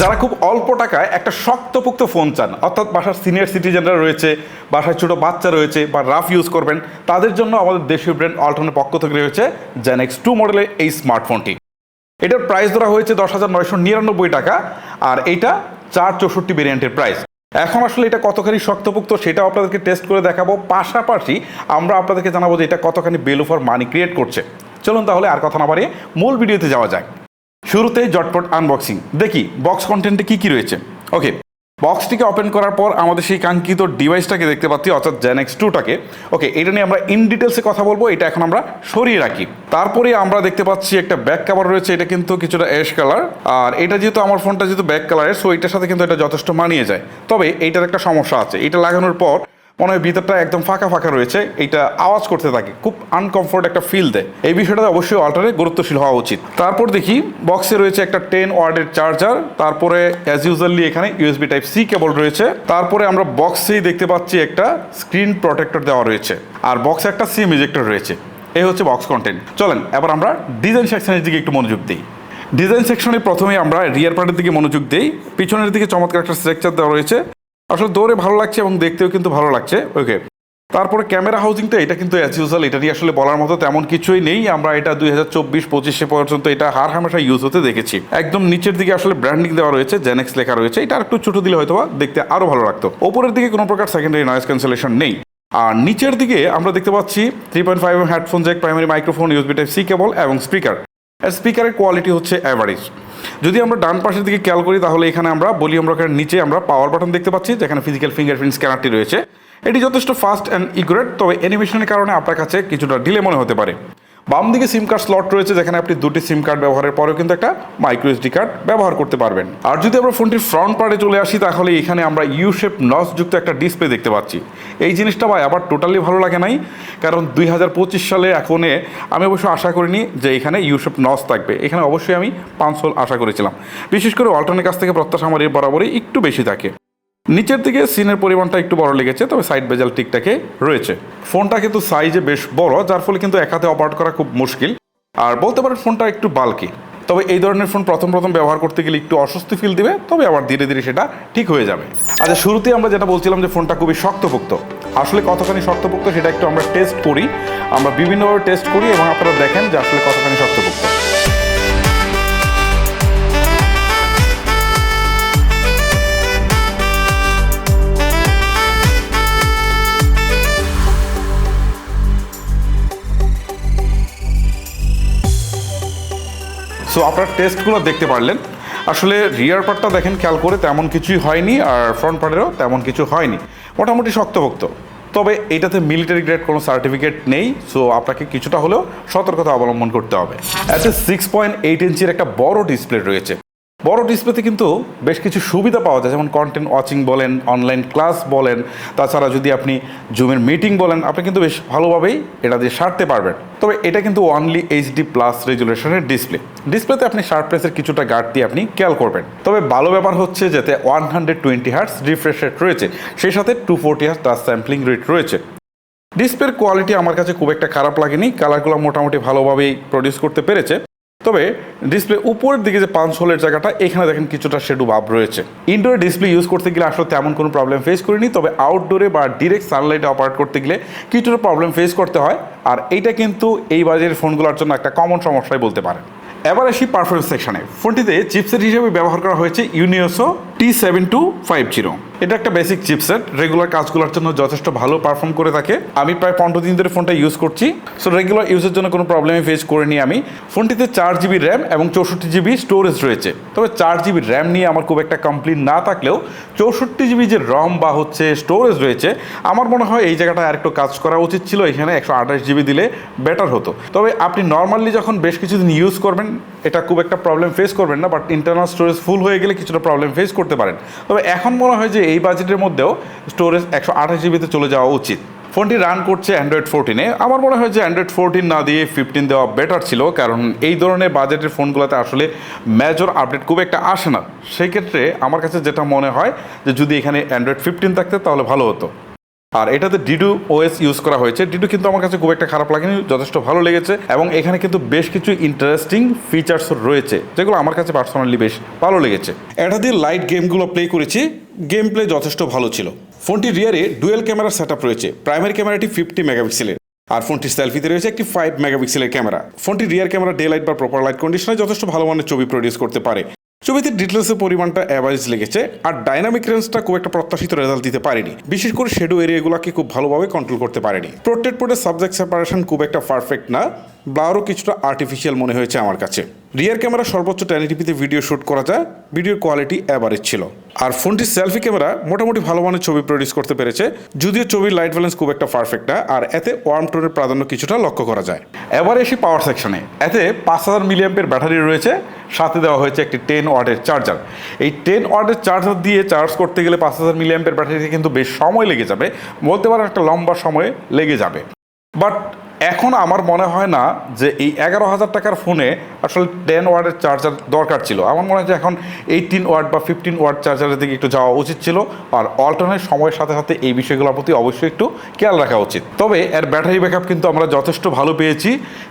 যারা খুব অল্প টাকায় একটা শক্তপোক্ত ফোন চান, অর্থাৎ বাসার সিনিয়র সিটিজেনরা রয়েছে, বাসায় ছোটো বাচ্চা রয়েছে বা রাফ ইউজ করবেন, তাদের জন্য আমাদের দেশীয় ব্র্যান্ড অল্টনের পক্ষ থেকে রয়েছে জেনেক্স টু মডেলের এই স্মার্টফোনটি এটার প্রাইস ধরা হয়েছে দশ হাজার নয়শো নিরানব্বই টাকা, আর এইটা চার চৌষট্টি ভেরিয়েন্টের প্রাইস এখন আসলে এটা কতখানি শক্তপোক্ত সেটাও আপনাদেরকে টেস্ট করে দেখাবো। পাশাপাশি আমরা আপনাদেরকে জানাব যে এটা কতখানি বেলু ফর মানি ক্রিয়েট করছে। চলুন তাহলে আর কথা না বাড়িয়ে মূল ভিডিওতে যাওয়া যাক। শুরুতেই জটপট আনবক্সিং দেখি বক্স কন্টেন্টে কি কি রয়েছে? ওকে বক্সটিকে ওপেন করার পর আমাদের সেই কাঙ্ক্ষিত ডিভাইসটাকে দেখতে পাচ্ছি, অর্থাৎ জেনেক্স টুটাকে ওকে এটা নিয়ে আমরা ইন ডিটেলসে কথা বলব, এটা এখন আমরা সরিয়ে রাখি। তারপরে আমরা দেখতে পাচ্ছি একটা ব্যাক কাভার রয়েছে, এটা কিন্তু কিছুটা অ্যাশ কালার আর এটা যেহেতু আমার ফোনটা যেহেতু ব্যাক কালারের সো এটার সাথে কিন্তু এটা যথেষ্ট মানিয়ে যায়। তবে এইটার একটা সমস্যা আছে, এটা লাগানোর পর মনে হয় ভিতরটা একদম ফাঁকা ফাঁকা রয়েছে এটা আওয়াজ করতে থাকে, খুব আনকমফোর্ট একটা ফিল দেয়। এই বিষয়টাতে অবশ্যই অল্টারে গুরুত্বশীল হওয়া উচিত। তারপর দেখি বক্সে রয়েছে একটা টেন ওয়ার্ডের চার্জার তারপরে অ্যাজ ইউজুয়ালি এখানে ইউএসবি টাইপ সি কেবল রয়েছে, তারপরে আমরা বক্সেই দেখতে পাচ্ছি একটা স্ক্রিন প্রোটেক্টর দেওয়া রয়েছে, আর বক্সে একটা সিম ইজেক্টর রয়েছে। এই হচ্ছে বক্স কন্টেন্ট চলেন, এবার আমরা ডিজাইন সেকশনের দিকে একটু মনোযোগ দিই। ডিজাইন সেকশনে প্রথমে আমরা রিয়ার পার্টের দিকে মনোযোগ দিই, পিছনের দিকে চমৎকার একটা স্ট্রাকচার দেওয়া রয়েছে। আসলে দৌড়ে ভালো লাগছে এবং দেখতেও কিন্তু ভালো লাগছে। ওকে তারপরে ক্যামেরা হাউজিংটা এটা কিন্তু অ্যাজ ইউজুয়াল এটা নিয়ে আসলে বলার মতো তেমন কিছুই নেই। আমরা এটা দুই হাজার চব্বিশ পঁচিশে পর্যন্ত এটা হার হামেশা ইউজ হতে দেখেছি। একদম নিচের দিকে আসলে ব্র্যান্ডিং দেওয়া রয়েছে জেনেক্স লেখা রয়েছে। এটা একটু ছোট দিলে হয়তো দেখতে আরও ভালো লাগতো। ওপরের দিকে কোনো প্রকার সেকেন্ডারি নয়েজ ক্যান্সেলেশন নেই। আর নিচের দিকে আমরা দেখতে পাচ্ছি three point five headphone jack primary microphone USB type C cable এবং স্পিকার আর স্পিকারের কোয়ালিটি হচ্ছে অ্যাভারেজ যদি আমরা ডান পাশের দিকে খেয়াল করি, তাহলে এখানে আমরা ভলিউম রকের নিচে আমরা পাওয়ার বাটন দেখতে পাচ্ছি, যেখানে ফিজিক্যাল ফিঙ্গারপ্রিন্ট স্ক্যানারটি রয়েছে। এটি যথেষ্ট ফাস্ট অ্যান্ড ইকুরেট তবে অ্যানিমেশনের কারণে আপনার কাছে কিছুটা ডিলে মনে হতে পারে। বাম দিকে সিম কার্ড স্লট রয়েছে, যেখানে আপনি দুটি সিম কার্ড ব্যবহারের পরেও কিন্তু একটা মাইক্রো এসডি কার্ড ব্যবহার করতে পারবেন। আর যদি আমরা ফোনটির ফ্রন্ট পার্টে চলে আসি, তাহলে এখানে আমরা ইউ শেপ নস যুক্ত একটা ডিসপ্লে দেখতে পাচ্ছি। এই জিনিসটা ভাই আবার টোটালি ভালো লাগে নাই, কারণ দুই হাজার পঁচিশ সালে এখনে আমি অবশ্য আশা করিনি যে এখানে ইউ শেপ নস থাকবে। এখানে অবশ্যই আমি পাঁচশোল আশা করেছিলাম। বিশেষ করে অল্টারনের কাছ থেকে প্রত্যাশা আমার এর বরাবরই একটু বেশি থাকে। নিচের দিকে সিনের পরিমাণটা একটু বড় লেগেছে, তবে সাইড বেজাল ঠিকঠাকে রয়েছে। ফোনটা কিন্তু সাইজে বেশ বড়, যার ফলে কিন্তু এক হাতে অপারেট করা খুব মুশকিল। আর বলতে পারেন ফোনটা একটু বালকি তবে এই ধরনের ফোন প্রথম প্রথম ব্যবহার করতে গেলে একটু অস্বস্তি ফিল দিবে, তবে আবার ধীরে ধীরে সেটা ঠিক হয়ে যাবে। আচ্ছা শুরুতে আমরা যেটা বলছিলাম যে ফোনটা খুবই শক্তপোক্ত। আসলে কতখানি শক্তপোক্ত সেটা একটু আমরা টেস্ট করি। আমরা বিভিন্নভাবে টেস্ট করি এবং আপনারা দেখেন যে আসলে কতখানি শক্তপোক্ত। সো আপনার টেস্টগুলো দেখতে পারলেন। আসলে রিয়ার পার্টটা দেখেন, খেয়াল করে তেমন কিছুই হয়নি আর ফ্রন্ট পার্টেরও তেমন কিছু হয়নি। মোটামুটি শক্তভক্ত। তবে এটাতে মিলিটারি গ্রেড কোনো সার্টিফিকেট নেই সো আপনাকে কিছুটা হলেও সতর্কতা অবলম্বন করতে হবে। এতে সিক্স পয়েন্ট এইট ইঞ্চির একটা বড় ডিসপ্লে রয়েছে। বড় ডিসপ্লেতে কিন্তু বেশ কিছু সুবিধা পাওয়া যায়, যেমন কন্টেন্ট ওয়াচিং বলেন অনলাইন ক্লাস বলেন, তাছাড়া যদি আপনি জুমের মিটিং বলেন, আপনি কিন্তু বেশ ভালোভাবেই এটা দিয়ে সারতে পারবেন। তবে এটা কিন্তু অনলি এইচডি প্লাস রেজুলেশনের ডিসপ্লে ডিসপ্লেতে আপনি শার্পনেসের কিছুটা গার্ড দিয়ে আপনি খেয়াল করবেন। তবে ভালো ব্যাপার হচ্ছে যাতে one hundred twenty hertz refresh rate রয়েছে, সেই সাথে two forty hertz touch sampling rate রয়েছে। ডিসপ্লের কোয়ালিটি আমার কাছে খুব একটা খারাপ লাগেনি কালারগুলো মোটামুটি ভালোভাবেই প্রডিউস করতে পেরেছে। তবে ডিসপ্লে উপরের দিকে যে পাঁচ হোলের জায়গাটা, এখানে দেখেন কিছুটা শেডু ভাব রয়েছে। ইনডোরে ডিসপ্লে ইউজ করতে গেলে আসলে তেমন কোনো প্রবলেম ফেস করিনি, তবে আউটডোরে বা ডিরেক্ট সানলাইটে অপারেট করতে গেলে কিছুটা প্রবলেম ফেস করতে হয়। আর এইটা কিন্তু এই বাজারের ফোনগুলোর জন্য একটা কমন সমস্যাই বলতে পারেন। এবার আসি পারফরমেন্স সেকশনে ফোনটিতে চিপসেট হিসেবে ব্যবহার করা হয়েছে Unisoc seven two five zero এটা একটা বেসিক চিপসেট রেগুলার কাজগুলোর জন্য যথেষ্ট ভালো পারফর্ম করে থাকে। আমি প্রায় পনেরো দিন ধরে ফোনটা ইউজ করছি। সো রেগুলার ইউজের জন্য কোনো প্রবলেমে ফেস করিনি আমি। ফোনটিতে চার জিবি র্যাম এবং চৌষট্টি জিবি স্টোরেজ রয়েছে। তবে চার জিবি র্যাম নিয়ে আমার খুব একটা কমপ্লিট না থাকলেও চৌষট্টি জিবি যে রম বা হচ্ছে স্টোরেজ রয়েছে, আমার মনে হয় এই জায়গাটা আরেকটু কাজ করা উচিত ছিল। এখানে একশো আঠাশ জিবি দিলে বেটার হতো। তবে আপনি নর্মালি যখন বেশ কিছুদিন ইউজ করবেন, এটা খুব একটা প্রবলেম ফেস করবেন না। বাট ইন্টারনাল স্টোরেজ ফুল হয়ে গেলে কিছুটা প্রবলেম ফেস করতে পারেন। তবে এখন মনে হয় যে এই বাজেটের মধ্যেও স্টোরেজ একশো আঠাশ জিবিতে চলে যাওয়া উচিত। ফোনটি রান করছে অ্যান্ড্রয়েড ফোরটিনে আমার মনে হয় যে অ্যান্ড্রয়েড ফোরটিন না দিয়ে ফিফটিন দেওয়া বেটার ছিল, কারণ এই ধরনের বাজেটের ফোনগুলোতে আসলে মেজর আপডেট খুব একটা আসে না। সেই ক্ষেত্রে আমার কাছে যেটা মনে হয় যে যদি এখানে অ্যান্ড্রয়েড ফিফটিন থাকতে তাহলে ভালো হতো। আর এটাতে ডিডু ওএস ইউজ করা হয়েছে। ডিডু কিন্তু আমার কাছে খুব একটা খারাপ লাগেনি, যথেষ্ট ভালো লেগেছে এবং এখানে কিন্তু বেশ কিছু ইন্টারেস্টিং ফিচার্স রয়েছে, যেগুলো আমার কাছে পার্সোনালি বেশ ভালো লেগেছে। এটা দিয়ে লাইট গেমগুলো প্লে করেছি গেম প্লে যথেষ্ট ভালো ছিল। ফোনটির রিয়ারে ডুয়েল ক্যামেরা সেট রয়েছে প্রাইমারি ক্যামেরাটি ফিফটি মেগাপিক্সেলের আর ফোনটির সেলফিতে রয়েছে একটি ফাইভ মেগাপিক্সেলের ক্যামেরা ফোনটি রিয়ার ক্যামেরা ডে লাইট বা প্রপার লাইট কন্ডিশনে যথেষ্ট ভালো মানের ছবি প্রডিউস করতে পারে। ছবিতে ডিটেলসের পরিমাণটা অ্যাভারেজ লেগেছে, আর ডাইনামিক রেঞ্জটা খুব একটা প্রত্যাশিত রেজাল্ট দিতে পারেনি। বিশেষ করে শেডো এরিয়াগুলোকে খুব ভালোভাবে কন্ট্রোল করতে পারেনি। প্রোটেক্ট পোর্টের সাবজেক্ট সেপারেশন খুব একটা পারফেক্ট না ব্লারও কিছুটা আর্টিফিশিয়াল মনে হয়েছে আমার কাছে। রিয়ার ক্যামেরা সর্বোচ্চ টেনিটিপিতে ভিডিও শ্যুট করা যায় ভিডিওর কোয়ালিটি অ্যাভারেজ ছিল। আর ফোনটির সেলফি ক্যামেরা মোটামুটি ভালো মানের ছবি প্রডিউস করতে পেরেছে, যদিও ছবির লাইট ব্যালেন্স খুব একটা পারফেক্ট না, আর এতে ওয়ার্ম টোনের প্রাধান্য কিছুটা লক্ষ্য করা যায়। এবার এসি পাওয়ার সেকশনে এতে পাঁচ হাজার মিলিয়াম্পের ব্যাটারি রয়েছে, সাথে দেওয়া হয়েছে একটি টেন ওয়াটের চার্জার এই টেন ওয়াটের চার্জার দিয়ে চার্জ করতে গেলে পাঁচ হাজার মিলিয়াম্পের ব্যাটারিতে কিন্তু বেশ সময় লেগে যাবে, বলতে পারেন একটা লম্বা সময় লেগে যাবে। বাট এখন আমার মনে হয় না যে এই এগারো হাজার টাকার ফোনে আসলে টেন ওয়ার্ডের চার্জার দরকার ছিল। আমার মনে হয় যে এখন এইটিন ওয়ার্ড বা ফিফটিন ওয়ার্ড চার্জারের দিকে একটু যাওয়া উচিত ছিল আর অল্টারনেট সময়ের সাথে সাথে এই বিষয়গুলোর প্রতি অবশ্যই একটু খেয়াল রাখা উচিত। তবে এর ব্যাটারি ব্যাকআপ কিন্তু আমরা যথেষ্ট ভালো পেয়েছি।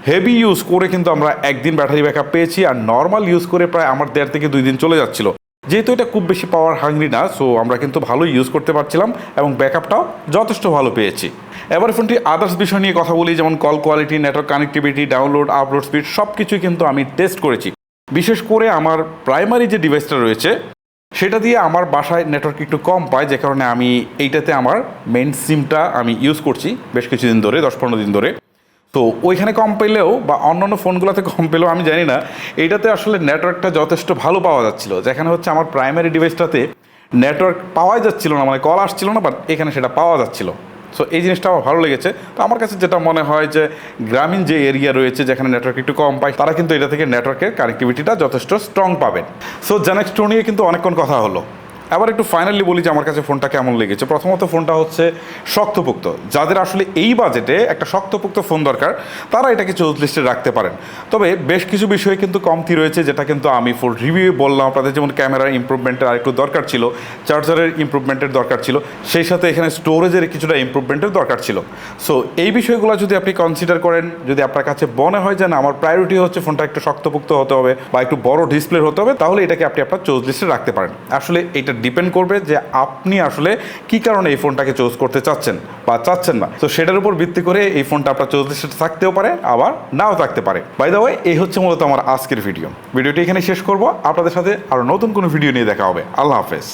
হেভি ইউজ করে কিন্তু আমরা একদিন ব্যাটারি ব্যাকআপ পেয়েছি আর নর্মাল ইউজ করে প্রায় আমার দেড় থেকে দুই দিন চলে যাচ্ছিল। যেহেতু এটা খুব বেশি পাওয়ার হাঙ্গরি না সো আমরা কিন্তু ভালোই ইউজ করতে পারছিলাম এবং ব্যাকআপটাও যথেষ্ট ভালো পেয়েছি। এবার ফোনটি আদার্স বিষয় নিয়ে কথা বলি, যেমন call quality network connectivity download upload speed সব কিছুই কিন্তু আমি টেস্ট করেছি। বিশেষ করে আমার প্রাইমারি যে ডিভাইসটা রয়েছে, সেটা দিয়ে আমার বাসায় নেটওয়ার্ক একটু কম পায়, যে কারণে আমি এইটাতে আমার মেইন সিমটা আমি ইউজ করছি বেশ কিছুদিন ধরে, দশ পনেরো দিন ধরে। তো ওইখানে কম পেলেও বা অন্যান্য ফোনগুলোতে কম পেলেও, আমি জানি না, এইটাতে আসলে নেটওয়ার্কটা যথেষ্ট ভালো পাওয়া যাচ্ছিল। যেখানে হচ্ছে আমার প্রাইমারি ডিভাইসটাতে নেটওয়ার্ক পাওয়াই যাচ্ছিল না মানে কল আসছিল না বাট এখানে সেটা পাওয়া যাচ্ছিল। সো এই জিনিসটা আমার ভালো লেগেছে। তো আমার কাছে যেটা মনে হয় যে, গ্রামীণ যে এরিয়া রয়েছে, যেখানে নেটওয়ার্ক একটু কম পায়, তারা কিন্তু এটা থেকে নেটওয়ার্কের কানেক্টিভিটিটা যথেষ্ট স্ট্রং পাবেন। সো জেনেক্স টু নিয়ে কিন্তু অনেকক্ষণ কথা হলো। আবার একটু ফাইনালি বলি যে আমার কাছে ফোনটা কেমন লেগেছে। প্রথমত ফোনটা হচ্ছে শক্তপোক্ত। যাদের আসলে এই বাজেটে একটা শক্তপোক্ত ফোন দরকার, তারা এটাকে চৌধ লিস্টে রাখতে পারেন। তবে বেশ কিছু বিষয়ে কিন্তু কমতি রয়েছে, যেটা কিন্তু আমি ফুল রিভিউ বললাম। আপনাদের যেমন ক্যামেরার ইম্প্রুভমেন্টের আরেকটু দরকার ছিল চার্জারের ইম্প্রুভমেন্টের দরকার ছিল, সেই সাথে এখানে স্টোরেজের কিছুটা ইম্প্রুভমেন্টের দরকার ছিল। সো এই বিষয়গুলো যদি আপনি কনসিডার করেন, যদি আপনার কাছে মনে হয় যে না, আমার প্রায়োরিটি হচ্ছে ফোনটা একটু শক্তপোক্ত হতে হবে বা একটু বড় ডিসপ্লে হতে হবে, তাহলে এটাকে আপনি আপনার চোজ লিস্টে রাখতে পারেন। আসলে এটা ডিপেন্ড করবে যে আপনি আসলে কি কারণে এই ফোনটাকে চুজ করতে চাচ্ছেন বা চাচ্ছেন না। তো সেটার উপর ভিত্তি করে এই ফোনটা আপনার চোজ লিস্টে থাকতেও পারে, আবার নাও থাকতে পারে। বাই দা ওয়ে এই হচ্ছে মূলত আমার আজকের ভিডিও ভিডিওটি এখানে শেষ করব। আপনাদের সাথে আরও নতুন কোনো ভিডিও নিয়ে দেখা হবে। আল্লাহ হাফেজ।